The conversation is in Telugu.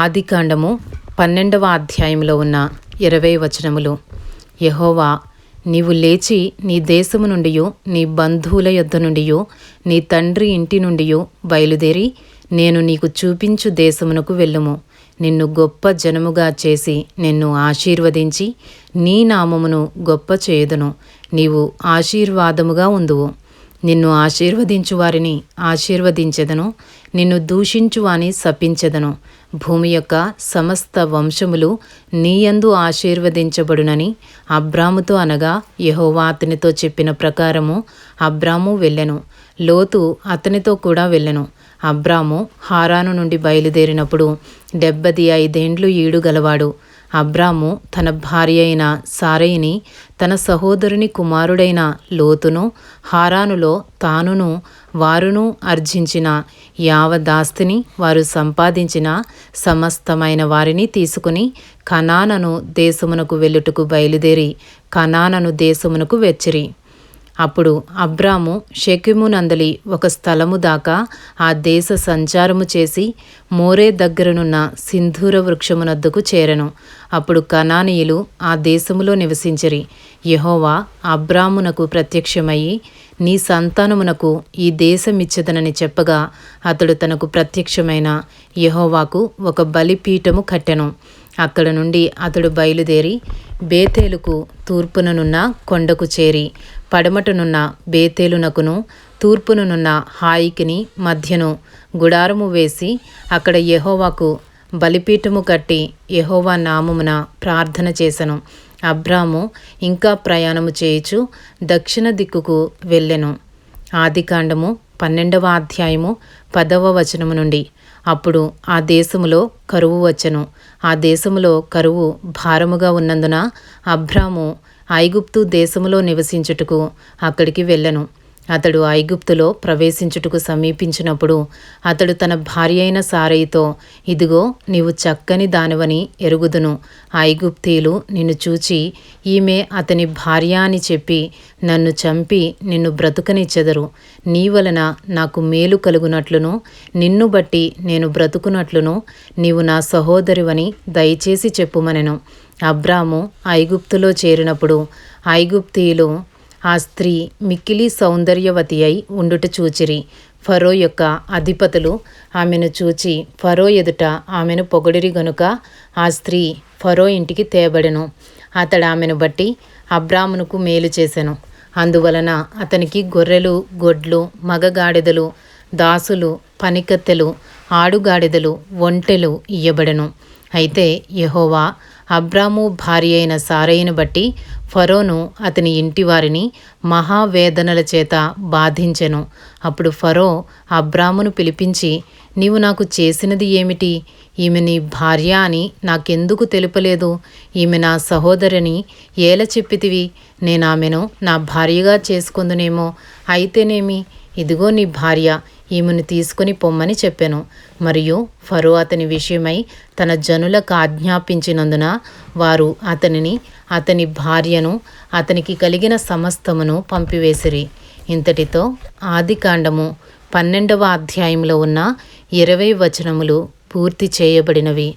ఆదికాండము పన్నెండవ అధ్యాయంలో ఉన్న ఇరవై వచనములు. యహోవా నీవు లేచి నీ దేశము నుండి నీ బంధువుల యొద్ద నుండి నీ తండ్రి ఇంటి నుండి బయలుదేరి నేను నీకు చూపించు దేశమునకు వెళ్ళుము. నిన్ను గొప్ప జనముగా చేసి నిన్ను ఆశీర్వదించి నీ నామమును గొప్ప చేయుదును. నీవు ఆశీర్వాదముగా ఉందువు. నిన్ను ఆశీర్వదించు వారిని ఆశీర్వదించెదను నిన్ను దూషించు వాని శపించెదను. భూమి యొక్క సమస్త వంశములు నీయందు ఆశీర్వదించబడునని అబ్రాముతో అనగా యహోవా అతనితో చెప్పిన ప్రకారము అబ్రాము వెళ్ళెను. లోతు అతనితో కూడా వెళ్ళెను. అబ్రాము హారాను నుండి బయలుదేరినప్పుడు డెబ్బది ఐదేండ్లు ఈడు గలవాడు. అబ్రాము తన భార్య అయిన సారయిని తన సహోదరుని కుమారుడైన లోతును హారానులో తానును వారును అర్జించిన యావదాస్తిని వారు సంపాదించిన సమస్తమైన వారిని తీసుకుని కనానను దేశమునకు వెళ్ళుటకు బయలుదేరి కనానను దేశమునకు వెచ్చిరి. అప్పుడు అబ్రాము షెకిమునందలి ఒక స్థలము దాకా ఆ దేశ సంచారము చేసి మోరే దగ్గరనున్న సింధూర వృక్షమునద్దకు చేరెను. అప్పుడు కనానీయులు ఆ దేశములో నివసించిరి. యహోవా అబ్రామునకు ప్రత్యక్షమయ్యి నీ సంతానమునకు ఈ దేశమిచ్చదనని చెప్పగా అతడు తనకు ప్రత్యక్షమైన యహోవాకు ఒక బలిపీఠము కట్టెను. అక్కడ నుండి అతడు బయలుదేరి బేతేలుకు తూర్పుననున్న కొండకు చేరి పడమటనున్న బేతేలునకును తూర్పుననున్న హాయికిని మధ్యను గుడారము వేసి అక్కడ యహోవాకు బలిపీఠము కట్టి యహోవా నామమున ప్రార్థన చేసెను. అబ్రాము ఇంకా ప్రయాణము చేయుచు దక్షిణ దిక్కుకు వెళ్ళెను. ఆదికాండము పన్నెండవ అధ్యాయము పదవ వచనము నుండి. అప్పుడు ఆ దేశములో కరువు వచ్చెను. ఆ దేశములో కరువు భారముగా ఉన్నందున అబ్రాము ఐగుప్తు దేశములో నివసించుటకు అక్కడికి వెళ్ళెను. అతడు ఐగుప్తులో ప్రవేశించుటకు సమీపించినప్పుడు అతడు తన భార్య అయిన సారయితో ఇదిగో నీవు చక్కని దానివని ఎరుగుదును. ఐగుప్తీలు నిన్ను చూచి ఈమె అతని భార్య అని చెప్పి నన్ను చంపి నిన్ను బ్రతుకనిచ్చెదరు నీ వలన నాకు మేలు కలుగునట్లును. నిన్ను బట్టి నేను బ్రతుకునట్లును. నీవు నా సహోదరివని దయచేసి చెప్పుమనెను. అబ్రాము ఐగుప్తులో చేరినప్పుడు ఐగుప్తీయులు ఆ స్త్రీ మిక్కిలి సౌందర్యవతి అయి ఉండుట చూచిరి. ఫరో యొక్క అధిపతులు ఆమెను చూచి ఫరో ఎదుట ఆమెను పొగడిరి గనుక ఆ స్త్రీ ఫరో ఇంటికి తేబడెను. అతడు ఆమెను బట్టి అబ్రామునుకు మేలు చేశాను అందువలన అతనికి గొర్రెలు గొడ్లు మగగాడిదలు దాసులు పనికత్తెలు ఆడుగాడిదలు ఒంటెలు ఇయ్యబడెను. అయితే యహోవా అబ్రాము భార్య అయిన సారయ్యను బట్టి ఫరోను అతని ఇంటి వారిని మహావేదనల చేత బాధించెను. అప్పుడు ఫరో అబ్రామును పిలిపించి నీవు నాకు చేసినది ఏమిటి? ఈమె నీ భార్య అని నాకెందుకు తెలుపలేదు? ఈమె నా సహోదరిని ఏల చెప్పితివి? నేను ఆమెను నా భార్యగా చేసుకుందునేమో. అయితేనేమి? ఇదిగో నీ భార్య ఈమెను తీసుకుని పొమ్మని చెప్పాను. మరియు ఫరో అతని విషయమై తన జనులకు ఆజ్ఞాపించినందున వారు అతనిని అతని భార్యను అతనికి కలిగిన సమస్తమును పంపివేసిరి. ఇంతటితో ఆదికాండము పన్నెండవ అధ్యాయంలో ఉన్న ఇరవై వచనములు పూర్తి చేయబడినవి.